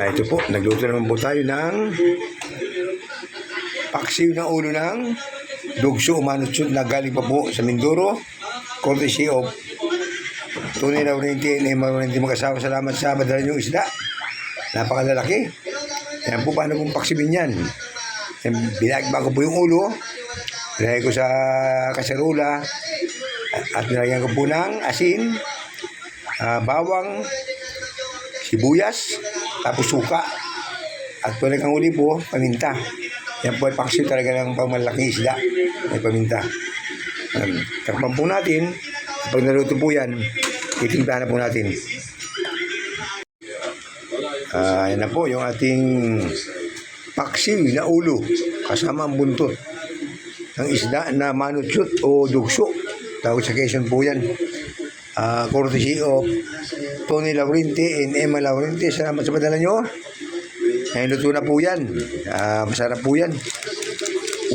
Ah, ito po, nagluto naman po tayo ng paksiw ng ulo ng dugso umanutsut na galing pa po sa Mindoro. Courtesy of Tunay na Oriente and Emma Oriente mag-asawa. Salamat sa madala niyong isda. Napakalalaki. Yan po, paano pong paksibin yan? Yan, Binagba ko po yung ulo. Pinagay ko sa kaserola. At nilagyan ko po ng asin, ah, bawang, sibuyas, tapos suka. At pwede kang uli po, paminta. Yan po ay paksiw talaga ng pamalaking isda. May paminta. Um, takpan po natin. Pag naluto po yan, titimplahan na po natin. Ah, yan na po yung ating paksiw na ulo kasama ang buntot ng isda na manutsut o dugso. Tawag sa Quezon po yan. Ah, courtesy of Tony Laurente and Emma Laurente. Salamat sa padala nyo. Ngayon luto na po yan. Ah, masarap po yan.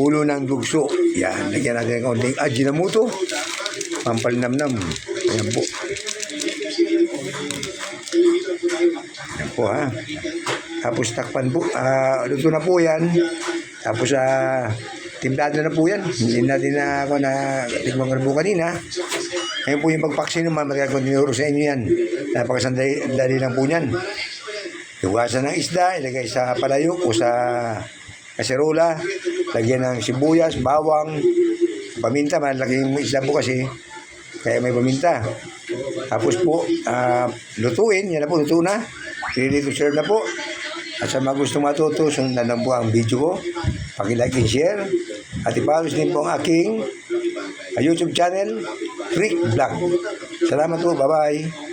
Ulo ng dugso. Yan. Lagyan natin ng konting ajinamoto. Pampalinamnam. Ayan po. Ayan po ha. Tapos takpan po. Ah, luto na po yan. Tapos ah, timplado na po yan. Hindi natin na ako na tikman ko na kanina. Ngayon po yung pagpaksin naman, matagal sa inyo yan. Napakasandali dali lang po yan. Hugasan ng isda, ilagay sa palayok o sa kaserola. Lagyan ng sibuyas, bawang, paminta. Malaking isda po kasi, kaya may paminta. Tapos po, ah, lutuin. Yan na po, luto na. Ready to serve na po. At sa mga gustong matuto, sundan na po ang video ko. Pag-like and share. At ipalo din po ang aking ah, YouTube channel, Freak Vlog. Salamat po. Bye-bye.